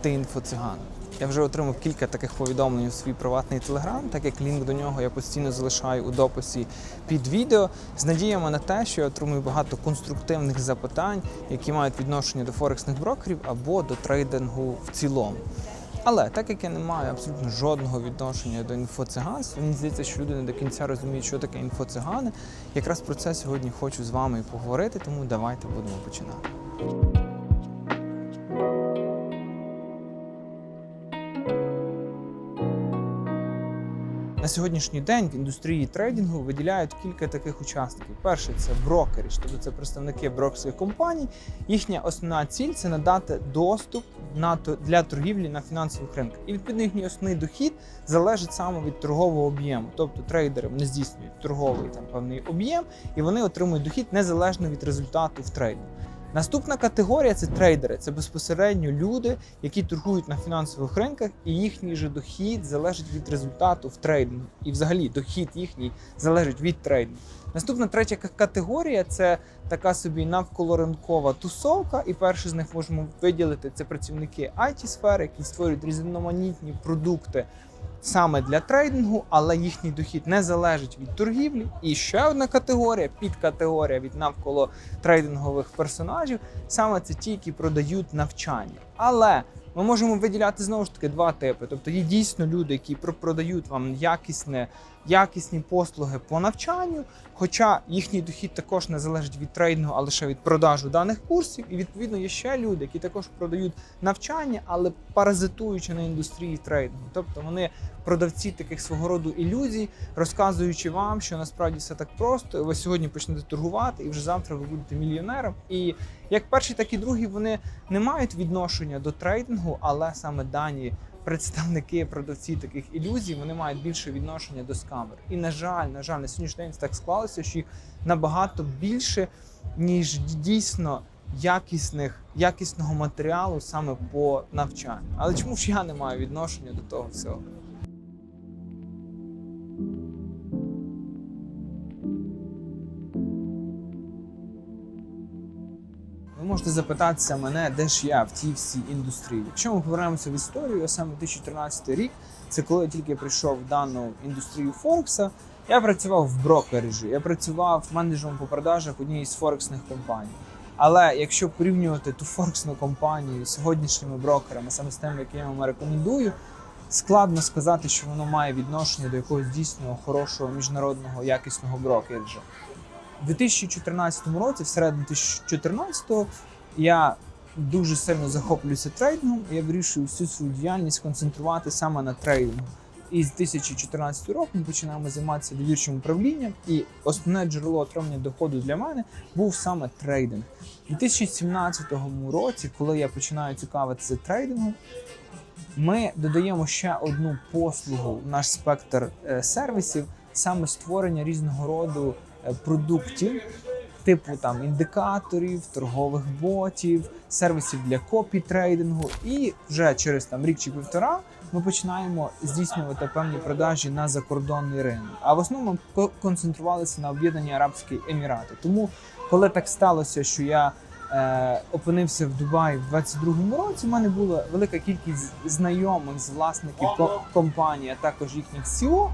ти інфоциган. Я вже отримав кілька таких повідомлень у свій приватний телеграм, так як лінк до нього я постійно залишаю у дописі під відео з надіями на те, що я отримую багато конструктивних запитань, які мають відношення до форексних брокерів або до трейдингу в цілому. Але так як я не маю абсолютно жодного відношення до інфоциганства, мені здається, що люди не до кінця розуміють, що таке інфоцигани. Якраз про це сьогодні хочу з вами і поговорити, тому давайте будемо починати. На сьогоднішній день в індустрії трейдингу виділяють кілька таких учасників. Перше це брокери, тобто це представники брокерських компаній. Їхня основна ціль це надати доступ на для торгівлі на фінансових ринках. І відповідно їхній основний дохід залежить саме від торгового об'єму. Тобто трейдери вони здійснюють торговий там певний об'єм, і вони отримують дохід незалежно від результату в трейдингу. Наступна категорія це трейдери. Це безпосередньо люди, які торгують на фінансових ринках, і їхній же дохід залежить від результату в трейдингу. І взагалі дохід їхній залежить від трейдингу. Наступна третя категорія це така собі навколоринкова тусовка. І перший з них можемо виділити це працівники it сфери які створюють різноманітні продукти саме для трейдингу, але їхній дохід не залежить від торгівлі. І ще одна категорія, підкатегорія від навколо трейдингових персонажів, саме це ті, які продають навчання. Але ми можемо виділяти знову ж таки два типи. Тобто є дійсно люди, які про- продають вам якісне, якісні послуги по навчанню, хоча їхній дохід також не залежить від трейдингу, а лише від продажу даних курсів. І відповідно є ще люди, які також продають навчання, але паразитуючи на індустрії трейдингу. Тобто вони продавці таких свого роду ілюзій, розказуючи вам, що насправді все так просто. Ви сьогодні почнете торгувати, і вже завтра ви будете мільйонером. І як перший, так і другий вони не мають відношення до трейдингу, але саме дані представники, продавці таких ілюзій, вони мають більше відношення до скамер. І на жаль, на жаль, на сьогоднішній день так склалося, що їх набагато більше, ніж дійсно якісних, якісного матеріалу саме по навчанню. Але чому ж я не маю відношення до того всього? Можете запитатися мене, де ж я в тій всій індустрії. Якщо ми повернемося в історію, саме 2013 рік, це коли я тільки прийшов в дану індустрію Форекса, я працював в брокережі, я працював менеджером по продажах однієї з форексних компаній. Але якщо порівнювати ту форексну компанію з сьогоднішніми брокерами, саме з тими, які я вам рекомендую, складно сказати, що воно має відношення до якогось дійсного хорошого міжнародного якісного брокережа. У 2014 році, всередині 2014-го, я дуже сильно захоплююся трейдингом, і я вирішую всю свою діяльність концентрувати саме на трейдингу. І з 2014 року ми починаємо займатися довірчим управлінням, і основне джерело отримання доходу для мене був саме трейдинг. У 2017 році, коли я починаю цікавитися трейдингом, ми додаємо ще одну послугу в наш спектр е, сервісів, саме створення різного роду продуктів, типу там індикаторів, торгових ботів, сервісів для копі трейдингу. І вже через там рік чи півтора ми починаємо здійснювати певні продажі на закордонний ринок. А в основному ко- концентрувалися на об'єднані Арабські Емірати. Тому, коли так сталося, що я е, опинився в Дубаї в 22-му році. У мене була велика кількість знайомих з власників компанії, а також їхніх CEO.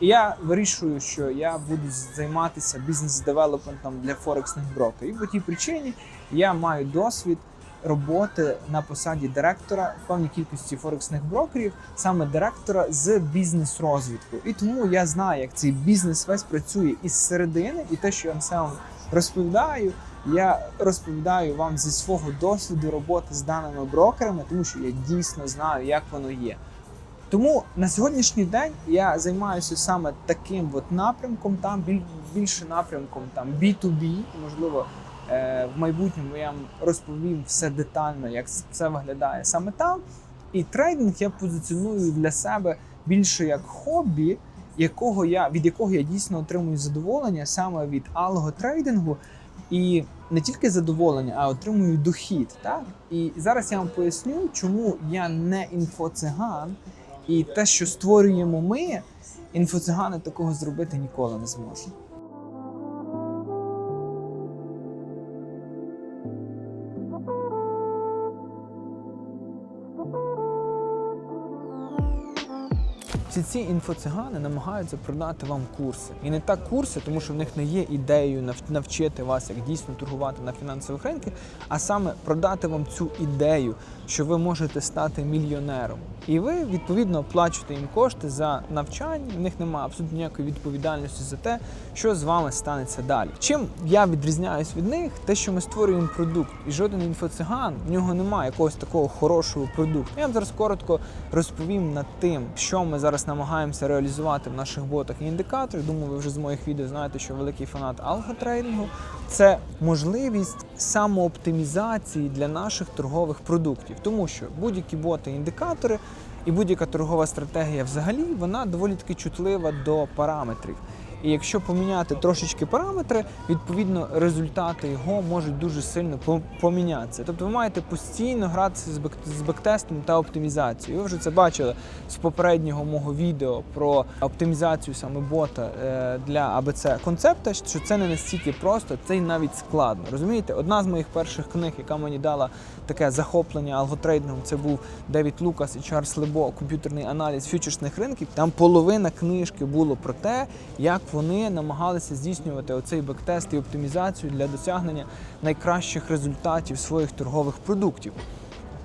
І я вирішую, що я буду займатися бізнес-девелопментом для форексних брокерів. І по тій причині я маю досвід роботи на посаді директора певній кількості форексних брокерів, саме директора з бізнес-розвідку. І тому я знаю, як цей бізнес весь працює із середини, і те, що я вам розповідаю, я розповідаю вам зі свого досвіду роботи з даними брокерами, тому що я дійсно знаю, як воно є. Тому на сьогоднішній день я займаюся саме таким от напрямком, там більше напрямком там B2B, можливо, е, в майбутньому я вам розповім все детально, як це виглядає саме там. І трейдинг я позиціоную для себе більше як хобі, якого я від якого я дійсно отримую задоволення саме від алготрейдингу. І не тільки задоволення, а отримую дохід. Так? І зараз я вам поясню, чому я не інфоциган, і те, що створюємо ми, інфоцигани такого зробити ніколи не зможуть. Всі ці інфоцигани намагаються продати вам курси. І не так курси, тому що в них не є ідеєю навчити вас, як дійсно торгувати на фінансових ринках, а саме продати вам цю ідею, що ви можете стати мільйонером. І ви відповідно оплачуєте їм кошти за навчання. В них немає абсолютно ніякої відповідальності за те, що з вами станеться далі. Чим я відрізняюсь від них, те, що ми створюємо продукт, і жоден інфоциган в нього немає якогось такого хорошого продукту. Я вам зараз коротко розповім над тим, що ми зараз намагаємося реалізувати в наших ботах і індикаторах. Думаю, ви вже з моїх відео знаєте, що великий фанат алготрейдингу це можливість самооптимізації для наших торгових продуктів, тому що будь-які боти, індикатори і будь-яка торгова стратегія взагалі вона доволі таки чутлива до параметрів. І якщо поміняти трошечки параметри, відповідно результати його можуть дуже сильно помінятися. Тобто ви маєте постійно гратися з бек- з бектестом та оптимізацією. Ви вже це бачили з попереднього мого відео про оптимізацію саме бота е, для ABC концепта, що це не настільки просто, це й навіть складно. Розумієте, одна з моїх перших книг, яка мені дала таке захоплення алготрейдингом, це був Девід Лукас і Чарльз Лебо, комп'ютерний аналіз фьючерсних ринків. Там половина книжки було про те, як вони намагалися здійснювати оцей бектест і оптимізацію для досягнення найкращих результатів своїх торгових продуктів.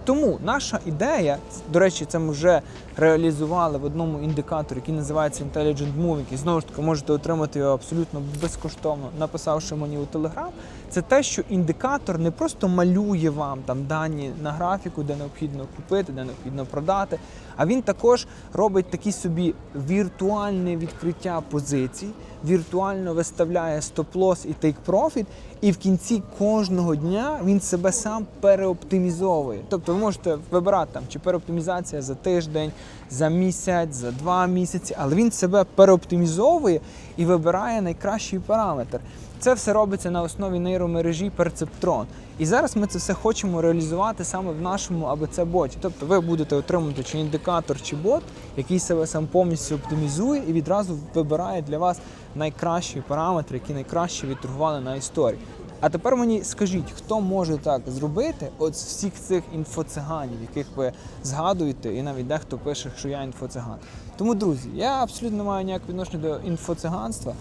Тому наша ідея, до речі, це ми вже реалізували в одному індикаторі, який називається Intelligent Moving, і знову ж таки можете отримати його абсолютно безкоштовно, написавши мені у Telegram. Це те, що індикатор не просто малює вам там дані на графіку, де необхідно купити, де необхідно продати, а він також робить такі собі віртуальне відкриття позицій, віртуально виставляє стоп-лосс і take-profit, і в кінці кожного дня він себе сам переоптимізовує. Тобто ви можете вибирати там чи переоптимізація за тиждень, за місяць, за два місяці, але він себе переоптимізовує і вибирає найкращий параметр. Це все робиться на основі нейромережі Perceptron. І зараз ми це все хочемо реалізувати саме в нашому abc боті Тобто ви будете отримувати чи індикатор, чи бот, який себе сам повністю оптимізує і відразу вибирає для вас найкращі параметри, які найкраще відторгували на історії. А тепер мені скажіть, хто може так зробити от з всіх цих інфоциганів, яких ви згадуєте, і навіть дехто пише, що я інфоциган. Тому, друзі, я абсолютно не маю ніякого відношення до інфоциганства.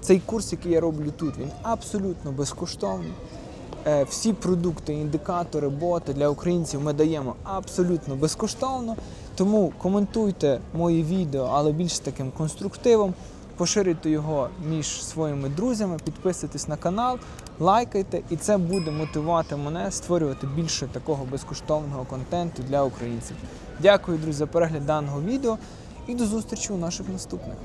Цей курс, який я роблю тут, він абсолютно безкоштовний. Е, Всі продукти, індикатори, боти для українців ми даємо абсолютно безкоштовно. Тому коментуйте мої відео, але більш таким конструктивом. Поширюйте його між своїми друзями, підписуйтесь на канал, лайкайте, і це буде мотивувати мене створювати більше такого безкоштовного контенту для українців. Дякую, друзі, за перегляд даного відео і до зустрічі у наших наступних.